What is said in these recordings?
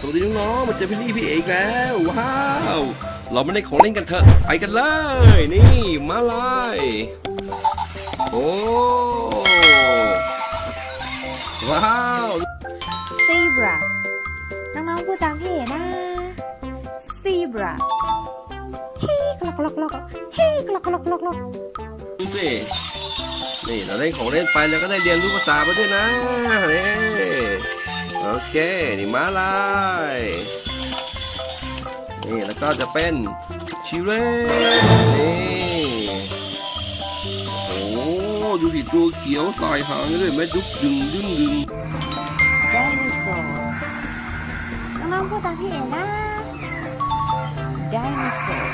สวัสดีน้องๆมาเจอพี่ลี่พี่เอกแล้วว้าว เราไม่ได้ของเล่นกันเถอะไปกันเลย นี่มาเลยโอ้ว้าว zebra น้องๆพูดตามพี่เอ๋นะ zebra ฮีกลอกกลอกกลอกฮีกลอกกลอกกลอกกลอกดูสินี่เราได้ของเล่นไปแล้วก็ได้เรียนรู้ภาษาไปด้วยนะนี่ โอเคนี่มาลายนี่แล้วก็จะเป็นชิเร่นี่โอ้ดูสิตัวเขียวสายหางด้วยแม่ดุกดึงดึงดึง dinosaur น้องๆพูดตามพี่เอ๋นะ dinosaur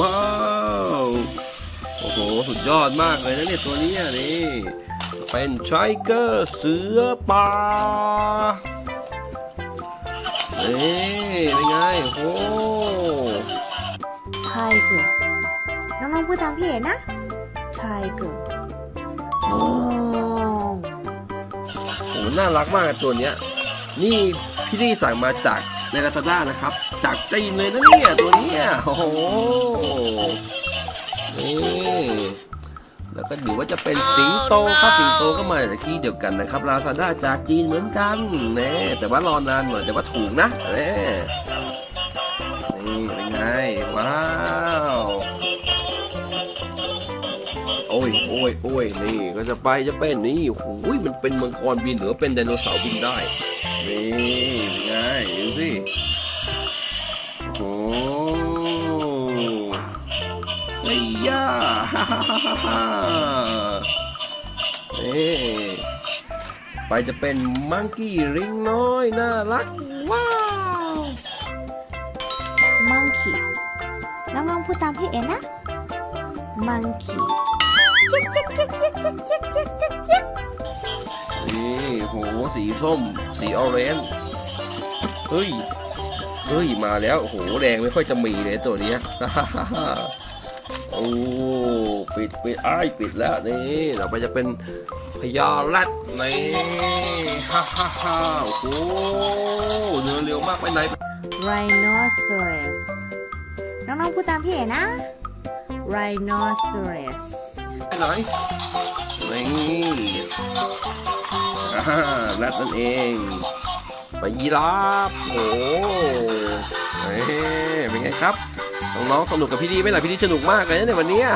ว้าว โอ้โห สุดยอดมากเลยนะเนี่ยตัวเนี้ยนี่ เป็นไทเกอร์เสือป่านี่เป็นไงโอ้โห tiger น้องๆพูดตามพี่เอ๋นะ tiger โอ้โหน่ารักมากอะตัวเนี้ย นี่พี่นี่สั่งมาจากในลาซาด้านะครับ จากจีนเลยนะเนี่ยตัวเนี้ยโอ้โหนี่ แล้วก็ดูว่าจะเป็นสิงโตครับสิงโตก็มาจากที่เดียวกันนะครับลาซาด้าจากจีนเหมือนกันแน่แต่ว่ารอนานหน่อยแต่ว่าถูกนะแน่นี่เป็นไงว้าวโอ้ยโอ้ยโอ้ยนี่ก็จะไปจะเป็นนี่โอ้ยมันเป็นมังกรบินหรือเป็นไดโนเสาร์บินได้นี่เป็นไงดูสิโอ้โหไอ้ย่าฮ่าฮ่าฮ่า นี่ไปจะเป็นมังกี้ริงน้อย น่ารัก ว้าว monkey น้องๆพูดตามพี่เอ๋นนะ monkey จิ๊กจิ๊กจิ๊กจิ๊กจิ๊กจิ๊กจิ๊กจิ๊กจิ๊กนี่โหสีส้ม สีออเรนจ์เฮ้ย เฮ้ย มาแล้วโอ้โหแดงไม่ค่อยจะมีเลยตัวเนี้ยโอ้ ปิดปิดอ้ายปิดแล้วนี่เราไปจะเป็น พญาแรดนี่ฮ่าฮ่าฮ่าโอ้โหเดินเร็วมากไปไหน rhinoceros น้องๆพูดตามพี่เอ๋นะ rhinoceros ไปไหนนี่อ่าแรดนั่นเองไปยีราฟโอ้โหเฮ้ยเป็นไงครับน้องๆสนุกกับพี่ดีไหมล่ะพี่ดีสนุกมากเลยนะในวันเนี้ย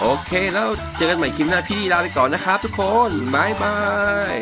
โอเคแล้วเจอกันใหม่คลิปหน้าพี่ดีลาไปก่อนนะครับทุกคนบายบาย